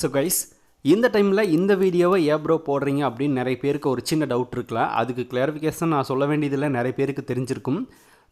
So guys இந்த டைமில் இந்த வீடியோவை ஏன் ப்ரோ போடுறீங்க அப்படின்னு நிறைய பேருக்கு ஒரு சின்ன டவுட் இருக்கலாம் அதுக்கு கிளாரிஃபிகேஷன் நான் சொல்ல வேண்டியதில்லை. நிறைய பேருக்கு தெரிஞ்சிருக்கும்.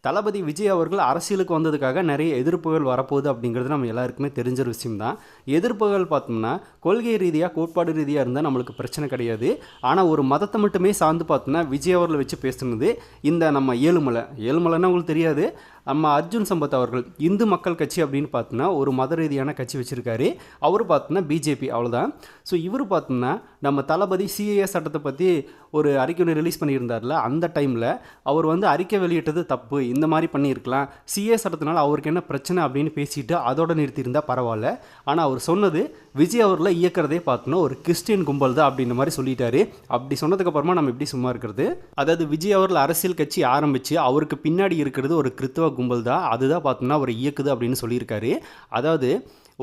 தளபதி விஜய் அவர்கள் அரசியலுக்கு வந்ததுக்காக நிறைய எதிர்ப்புகள் வரப்போகுது அப்படிங்கிறது நம்ம எல்லாருக்குமே தெரிஞ்ச ஒரு விஷயம்தான். எதிர்ப்புகள் பார்த்தோம்னா கொள்கை ரீதியாக கோட்பாடு ரீதியாக இருந்தால் நம்மளுக்கு பிரச்சனை கிடையாது. ஆனால் ஒரு மதத்தை மட்டுமே சார்ந்து பார்த்தோம்னா விஜய் அவர்களை வச்சு பேசுனது இந்த நம்ம ஏழுமலை. ஏழுமலைன்னா உங்களுக்கு தெரியாது. நம்ம அர்ஜுன் சம்பத் அவர்கள் இந்து மக்கள் கட்சி அப்படின்னு பார்த்தோன்னா ஒரு மத ரீதியான கட்சி வச்சுருக்காரு. அவர் பார்த்தோன்னா பிஜேபி அவ்வளோதான் ஸோ இவர் பார்த்தோன்னா நம்ம தளபதி சிஏஏ சட்டத்தை பற்றி ஒரு அறிக்கை ஒன்று ரிலீஸ் பண்ணியிருந்தார்ல அந்த டைமில் அவர் வந்து அறிக்கை வெளியிட்டது தப்பு இந்த மாதிரி பண்ணியிருக்கலாம். சிஏ சட்டத்தினால அவருக்கு என்ன பிரச்சனை அப்படின்னு பேசிட்டு அதோட நிறுத்தியிருந்தால் பரவாயில்ல. ஆனால் அவர் சொன்னது விஜய் அவர்களை இயக்கிறதே பார்த்தோன்னா ஒரு கிறிஸ்டியன் கும்பல் தான் அப்படின்ற மாதிரி சொல்லிட்டாரு. அப்படி சொன்னதுக்கப்புறமா நம்ம எப்படி சும்மா இருக்கிறது? அதாவது விஜய் அவர்கள் அரசியல் கட்சி ஆரம்பித்து அவருக்கு பின்னாடி இருக்கிறது ஒரு கிறித்துவ கும்பல் தான். அதுதான் பார்த்தோம்னா அவர் இயக்குது அப்படின்னு சொல்லியிருக்காரு. அதாவது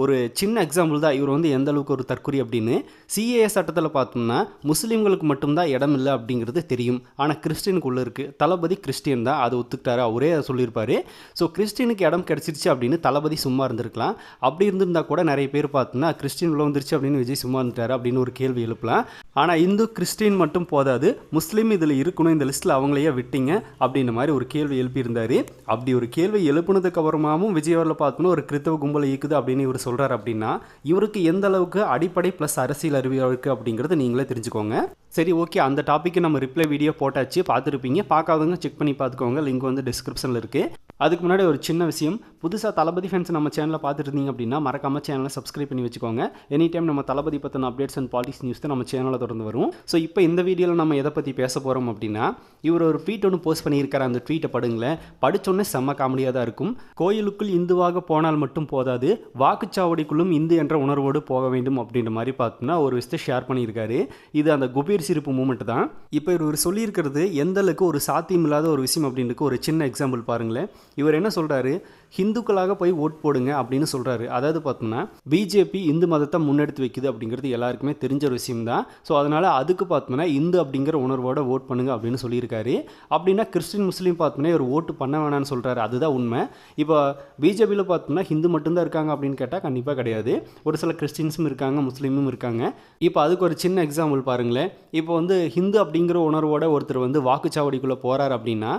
ஒரு சின்ன எக்ஸாம்பிள் தான். இவர் வந்து எந்த அளவுக்கு ஒரு தற்கொலை அப்படின்னு சிஏஏ சட்டத்தில் பார்த்தோம்னா முஸ்லீம்களுக்கு மட்டும்தான் இடம் இல்லை அப்படிங்கிறது தெரியும். ஆனால் கிறிஸ்டினுக்குள்ளே இருக்குது தளபதி கிறிஸ்டியன் தான். அதை ஒத்துக்கிட்டாரு. அவரே அதை சொல்லியிருப்பார். ஸோ கிறிஸ்டினுக்கு இடம் கிடச்சிருச்சு அப்படின்னு தளபதி சும்மா இருந்திருக்கலாம். அப்படி இருந்திருந்தா கூட நிறைய பேர் பார்த்தோம்னா கிறிஸ்டின் உள்ள வந்துருச்சு அப்படின்னு விஜய் சும்மா இருந்துட்டாரு அப்படின்னு ஒரு கேள்வி எழுப்பலாம். ஆனால் இந்து கிறிஸ்டின் மட்டும் போதாது. முஸ்லீம் இதில் இருக்கணும். இந்த லிஸ்ட்டில் அவங்களையே விட்டீங்க அப்படின்ற மாதிரி ஒரு கேள்வி எழுப்பியிருந்தார். அப்படி ஒரு கேள்வி எழுப்புனதுக்கு அப்புறமாவும் விஜய் அவரில் பார்த்தோன்னா ஒரு கிறித்தவ கும்பல் இயக்குது அப்படின்னு இவர் சொல்கிறார் அப்படின்னா இவருக்கு எந்த அளவுக்கு அடிப்படை ப்ளஸ் அரசியல் அறிவு இருக்குது அப்படிங்கிறது நீங்களே தெரிஞ்சுக்கோங்க. சரி ஓகே அந்த டாப்பிக்கு நம்ம ரிப்ளை வீடியோ போட்டாச்சு பார்த்துருப்பீங்க. பார்க்காதவங்க செக் பண்ணி பார்த்துக்கோங்க. லிங்க் வந்து டிஸ்கிரிப்ஷனில் இருக்குது அதுக்கு முன்னாடி ஒரு சின்ன விஷயம். புதுசாக தளபதி ஃபேன்ஸ் நம்ம சேனலில் பார்த்துட்டு இருந்தீங்க அப்படின்னா மறக்காம சேனலை சப்ஸ்கிரைப் பண்ணி வச்சுக்கோங்க. எனி டைம் நம்ம தளபதி பற்றின அப்டேட்ஸ் அண்ட் பாலிடிக்ஸ் நியூஸ் தான் நம்ம சேனலில் தொடர்ந்து வரும். ஸோ இப்போ இந்த வீடியோவில் நம்ம எதை பற்றி பேச போகிறோம் அப்படின்னா இவர் ஒரு ட்வீட் ஒன்று போஸ்ட் பண்ணியிருக்காரு. அந்த ட்வீட்டை படுங்களேன் படிச்சோன்னே செம்ம காமெடியாக தான் இருக்கும். கோயிலுக்குள் இந்துவாக போனால் மட்டும் போதாது. வாக்குச்சாவடிக்குள்ளும் இந்து என்ற உணர்வோடு போக வேண்டும் அப்படின்ற மாதிரி பார்த்தோம்னா ஒரு விஷயத்தை ஷேர் பண்ணியிருக்காரு. இது அந்த குபீர் சிரிப்பு மூமெண்ட் தான். இப்போ இவர் சொல்லியிருக்கிறது எந்த அளவுக்கு ஒரு சாத்தியம் இல்லாத ஒரு விஷயம் அப்படின்றது ஒரு சின்ன எக்ஸாம்பிள் பாருங்களேன். இவர் என்ன சொல்கிறாரு ஹிந்துக்களாக போய் ஓட் போடுங்க அப்படின்னு சொல்கிறாரு அதாவது பார்த்தோம்னா பிஜேபி இந்து மதத்தை முன்னெடுத்து வைக்குது அப்படிங்கிறது எல்லாருக்குமே தெரிஞ்ச ஒரு விஷயம் தான் ஸோ அதனால் அதுக்கு பார்த்தோம்னா இந்து அப்படிங்கிற உணர்வோட ஓட் பண்ணுங்க அப்படின்னு சொல்லியிருக்காரு. அப்படின்னா கிறிஸ்டின் முஸ்லீம் பார்த்தோம்னா இவர் ஓட்டு பண்ண வேணாம்னு சொல்கிறாரு அதுதான் உண்மை. இப்போ பிஜேபியில் பார்த்தோம்னா ஹிந்து மட்டும்தான் இருக்காங்க அப்படின்னு கேட்டால் கண்டிப்பாக கிடையாது. ஒரு சில கிறிஸ்டின்ஸும் இருக்காங்க முஸ்லீமும் இருக்காங்க. இப்போ அதுக்கு ஒரு சின்ன எக்ஸாம்பிள் பாருங்களேன். இப்போ வந்து ஹிந்து அப்படிங்கிற உணர்வோட ஒருத்தர் வந்து வாக்குச்சாவடிக்குள்ளே போகிறார் அப்படின்னா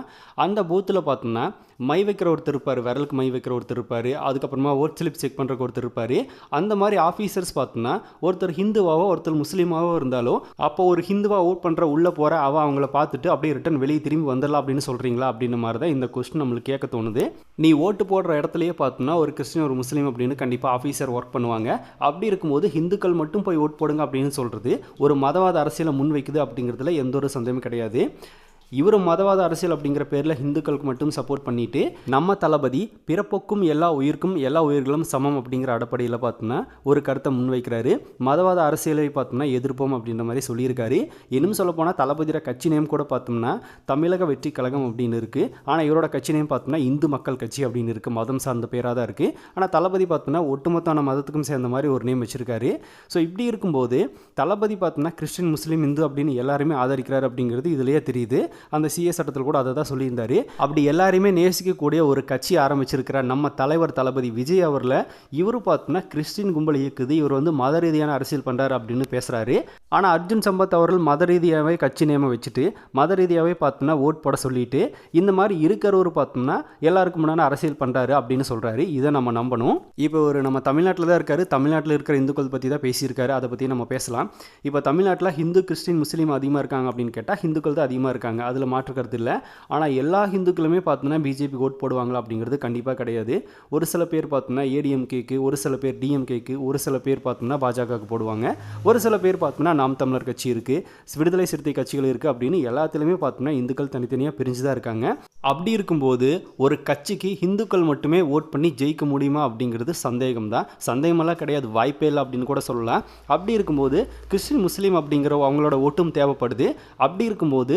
அந்த பூத்தில் பார்த்தோம்னா மை வைக்கிற ஒருத்தர் இருப்பார் விரலுக்கு மை வைக்கிற ஒருத்தர் இருப்பார். அதுக்கப்புறமா ஓட் ஸ்லிப் செக் பண்ணுறக்கு ஒருத்தர் இருப்பார். அந்த மாதிரி ஆஃபீஸர்ஸ் பார்த்தோன்னா ஒருத்தர் ஹிந்துவாவோ ஒருத்தர் முஸ்லீமாவோ இருந்தாலும் அப்போ ஒரு ஹிந்துவா ஓட் பண்ணுற உள்ளே போகிற அவள் அவங்கள பார்த்துட்டு அப்படியே ரிட்டன் வெளியே திரும்பி வந்துடலாம் அப்படின்னு சொல்கிறீங்களா அப்படின்ற மாதிரி தான் இந்த கொஸ்டின் நம்மளுக்கு கேட்க தோணுது. நீ ஓட்டு போடுற இடத்துலையே பார்த்தோன்னா ஒரு கிறிஸ்டின் ஒரு முஸ்லீம் அப்படின்னு கண்டிப்பாக ஆஃபீஸர் ஒர்க் பண்ணுவாங்க. அப்படி இருக்கும்போது ஹிந்துக்கள் மட்டும் போய் ஓட் போடுங்க அப்படின்னு சொல்கிறது ஒரு மதவாத அரசியலை முன்வைக்குது அப்படிங்கிறதுல எந்த ஒரு சந்தேகமும் கிடையாது. இவர் மதவாத அரசியல் அப்படிங்கிற பேரில் ஹிந்துக்களுக்கு மட்டும் சப்போர்ட் பண்ணிட்டு நம்ம தளபதி பிறப்போக்கும் எல்லா உயிருக்கும் எல்லா உயிர்களும் சமம் அப்படிங்கிற அடிப்படையில் பார்த்தோம்னா ஒரு கருத்தை முன்வைக்கிறாரு. மதவாத அரசியலை பார்த்தோம்னா எதிர்ப்போம் அப்படின்ற மாதிரி சொல்லியிருக்காரு. இன்னும் சொல்லப்போனால் தளபதியோட கட்சி நேம் கூட பார்த்தோம்னா தமிழக வெற்றி கழகம் அப்படின்னு இருக்குது ஆனால் இவரோட கட்சி நேம் பார்த்தோம்னா இந்து மக்கள் கட்சி அப்படின்னு இருக்குது மதம் சார்ந்த பேராக தான் இருக்குது ஆனால் தளபதி பார்த்தோம்னா ஒட்டுமொத்தான மதத்துக்கும் சேர்ந்த மாதிரி ஒரு நேம் வச்சிருக்காரு. ஸோ இப்படி இருக்கும்போது தளபதி பார்த்தோம்னா கிறிஸ்டின் முஸ்லீம் இந்து அப்படின்னு எல்லாருமே ஆதரிக்கிறார் அப்படிங்கிறது இதுலேயே தெரியுது. அந்த சிஏ சட்டத்தில் கூட அதை தான் சொல்லியிருந்தார். அப்படி எல்லாருமே நேசிக்கக்கூடிய ஒரு கட்சி ஆரம்பிச்சிருக்கிற நம்ம தலைவர் தளபதி விஜய் அவரில் இவர் பார்த்தோம்னா கிறிஸ்டின் கும்பல் இயக்குது இவர் வந்து மத ரீதியான அரசியல் பண்ணுறாரு அப்படின்னு பேசுகிறாரு ஆனால் அர்ஜுன் சம்பத் அவர்கள் மத ரீதியாகவே கட்சி நேமம் வச்சுட்டு மத ரீதியாகவே பார்த்தோம்னா ஓட் போட சொல்லிட்டு இந்த மாதிரி இருக்கிறவர் பார்த்தோம்னா எல்லாருக்கும் முன்னாடி அரசியல் பண்ணுறாரு அப்படின்னு சொல்கிறாரு இதை நம்ம நம்பணும். இப்போ ஒரு நம்ம தமிழ்நாட்டில் தான் இருக்காரு. தமிழ்நாட்டில் இருக்கிற இந்துக்கள் பற்றி தான் பேசியிருக்காரு. அதை பற்றி நம்ம பேசலாம். இப்போ தமிழ்நாட்டில் ஹிந்து கிறிஸ்டின் முஸ்லீம் அதிகமாக இருக்காங்க அப்படின்னு கேட்டால் ஹிந்துக்கள் தான் அதிகமாக இருக்காங்க. அதில் மாற்றுக்கிறது இல்லை ஆனால் எல்லா ஹிந்துக்களுமே பார்த்தோன்னா பிஜேபி ஓட் போடுவாங்களா அப்படிங்கிறது கண்டிப்பாக கிடையாது. ஒரு சில பேர் பார்த்தோன்னா ஏடிஎம்கேக்கு ஒரு சில பேர் டிஎம்கேக்கு ஒரு சில பேர் பார்த்தோம்னா பாஜகவுக்கு போடுவாங்க. ஒரு சில பேர் பார்த்தோம்னா நாம் தமிழர் கட்சி இருக்குது விடுதலை சிறுத்தை கட்சிகள் இருக்குது அப்படின்னு எல்லாத்துலேயுமே பார்த்தோம்னா இந்துக்கள் தனித்தனியாக பிரிஞ்சு தான் இருக்காங்க. அப்படி இருக்கும்போது ஒரு கட்சிக்கு ஹிந்துக்கள் மட்டுமே ஓட் பண்ணி ஜெயிக்க முடியுமா அப்படிங்கிறது சந்தேகம் தான். சந்தேகமெல்லாம் கிடையாது வாய்ப்பே இல்லை அப்படின்னு கூட சொல்லலாம். அப்படி இருக்கும்போது கிறிஸ்டின் முஸ்லீம் அப்படிங்கிற அவங்களோட ஓட்டும் தேவைப்படுது. அப்படி இருக்கும்போது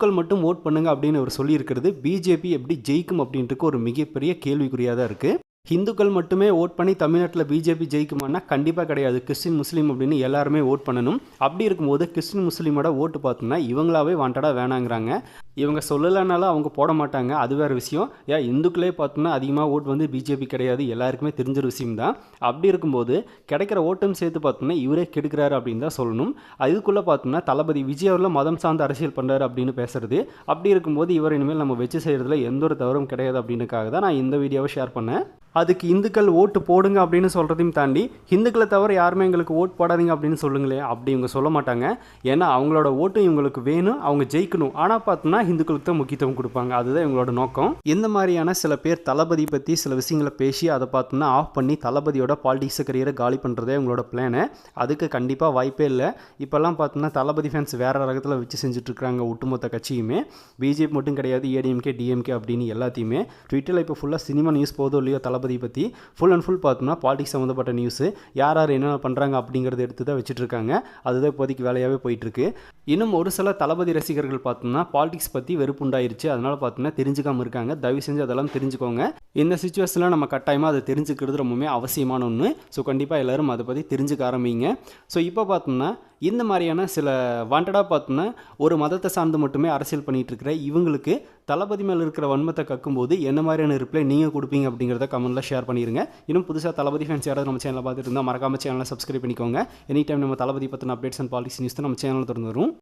இந்துக்கள் மட்டும் ஓட் பண்ணுங்க அப்படின்னு அவர் சொல்லியிருக்கிறது. பிஜேபி எப்படி ஜெயிக்கும் அப்படின்ட்டு ஒரு மிகப்பெரிய கேள்விக்குறியாக தான் இருக்குது ஹிந்துக்கள் மட்டுமே ஓட் பண்ணி தமிழ்நாட்டில் பிஜேபி ஜெயிக்குமானா கண்டிப்பாக கிடையாது. கிறிஸ்டின் முஸ்லீம் அப்படின்னு எல்லாருமே ஓட் பண்ணணும். அப்படி இருக்கும்போது கிறிஸ்டின் முஸ்லீமோட ஓட்டு பார்த்தோம்னா இவங்களாவே வாண்டடாக வேணாங்கிறாங்க. இவங்க சொல்லலைனாலும் அவங்க போட மாட்டாங்க. அது வேறு விஷயம். ஏன் இந்துக்களே பார்த்தோம்னா அதிகமாக ஓட் வந்து பிஜேபி கிடையாது. எல்லாருக்குமே தெரிஞ்ச ஒரு விஷயம் தான். அப்படி இருக்கும்போது கிடைக்கிற ஓட்டும் சேர்த்து பார்த்தோம்னா இவரே கெடுக்கிறாரு அப்படின்னு தான் சொல்லணும். அதுக்குள்ளே பார்த்தோம்னா தளபதி விஜய் அவரில் மதம் சார்ந்த அரசியல் பண்ணுறாரு அப்படின்னு பேசுறது. அப்படி இருக்கும்போது இவர் இனிமேல் நம்ம வச்சு செய்கிறதுல எந்த ஒரு தவறும் கிடையாது அப்படின்னுக்காக தான் நான் இந்த வீடியோவை ஷேர் பண்ணேன். அதுக்கு இந்துக்கள் ஓட்டு போடுங்க அப்படின்னு சொல்கிறதையும் தாண்டி இந்துக்களை தவிர யாருமே எங்களுக்கு ஓட் போடாதீங்க அப்படின்னு சொல்லுங்களேன் அப்படி இவங்க சொல்ல மாட்டாங்க. ஏன்னா அவங்களோட ஓட்டு இவங்களுக்கு வேணும். அவங்க ஜெயிக்கணும். ஆனால் பார்த்தோம்னா இந்துக்களுக்கு தான் முக்கியத்துவம் கொடுப்பாங்க. அதுதான் இவங்களோட நோக்கம். இந்த மாதிரியான சில பேர் தளபதி பற்றி சில விஷயங்களை பேசி அதை பார்த்தோம்னா ஆஃப் பண்ணி தளபதியோட பாலிடிக்ஸ் கரியரை காலி பண்ணுறதே இவங்களோட பிளானு அதுக்கு கண்டிப்பாக வாய்ப்பே இல்லை. இப்போல்லாம் பார்த்தோம்னா தளபதி ஃபேன்ஸ் வேறு ரகத்தில் வச்சு செஞ்சுட்ருக்காங்க ஒட்டுமொத்த கட்சியுமே. பிஜேபி மட்டும் கிடையாது ஏடிஎம்கே டிஎம்கே அப்படின்னு எல்லாத்தையுமே. ட்விட்டரில் இப்போ ஃபுல்லாக சினிமா நியூஸ் போதும் இல்லையோ தளபதி பற்றி ஃபுல் அண்ட் ஃபுல் பார்த்தோம்னா பாலிடிக்ஸ் சம்மந்தப்பட்ட நியூஸு யார் யார் என்னென்ன பண்ணுறாங்க அப்படிங்கிறத எடுத்து தான் வச்சுட்டு இருக்காங்க அதுதான் இப்போதைக்கு வேலையாகவே போயிட்டுருக்கு இன்னும் ஒரு சில தளபதி ரசிகர்கள் பார்த்தோம்னா பாலிடிக்ஸ் பற்றி வெறுப்புண்டாயிருச்சு. அதனால் பார்த்தீங்கன்னா தெரிஞ்சுக்காமல் இருக்காங்க. தயவு செஞ்சு அதெல்லாம் தெரிஞ்சுக்கோங்க. இந்த சுச்சுவேஷனில் நம்ம கட்டாயமாக அதை தெரிஞ்சுக்கிறது ரொம்பவுமே அவசியமான ஒன்று ஸோ கண்டிப்பாக எல்லோரும் அதை பற்றி தெரிஞ்சுக்க ஆரம்பிங்க. ஸோ இப்போ பார்த்தோம்னா இந்த மாதிரியான சில வாண்டடாக பார்த்தோம்னா ஒரு மதத்தை சார்ந்து மட்டுமே அரசியல் பண்ணிகிட்டு இருக்கிற இவங்களுக்கு தளபதி மேலே இருக்கிற வன்மத்தை கக்கும்போது என்ன மாதிரியான ரிப்ளை நீங்கள் கொடுப்பீங்க அப்படிங்கிறத கமெண்ட்டில் ஷேர் பண்ணிடுங்க இன்னும் புதுசாக தளபதி ஃபேன்ஸ் யாராவது நம்ம சேனலில் பார்த்துட்டு இருந்தால் மறக்காம சேனலை சப்ஸ்கிரைப் பண்ணிக்கோங்க. எனி டைம் நம்ம தளபதி பற்றின அப்டேட்ஸ் அண்ட் பாலிசி நியூஸ் தான் நம்ம சேனலில் திறந்து வரும்.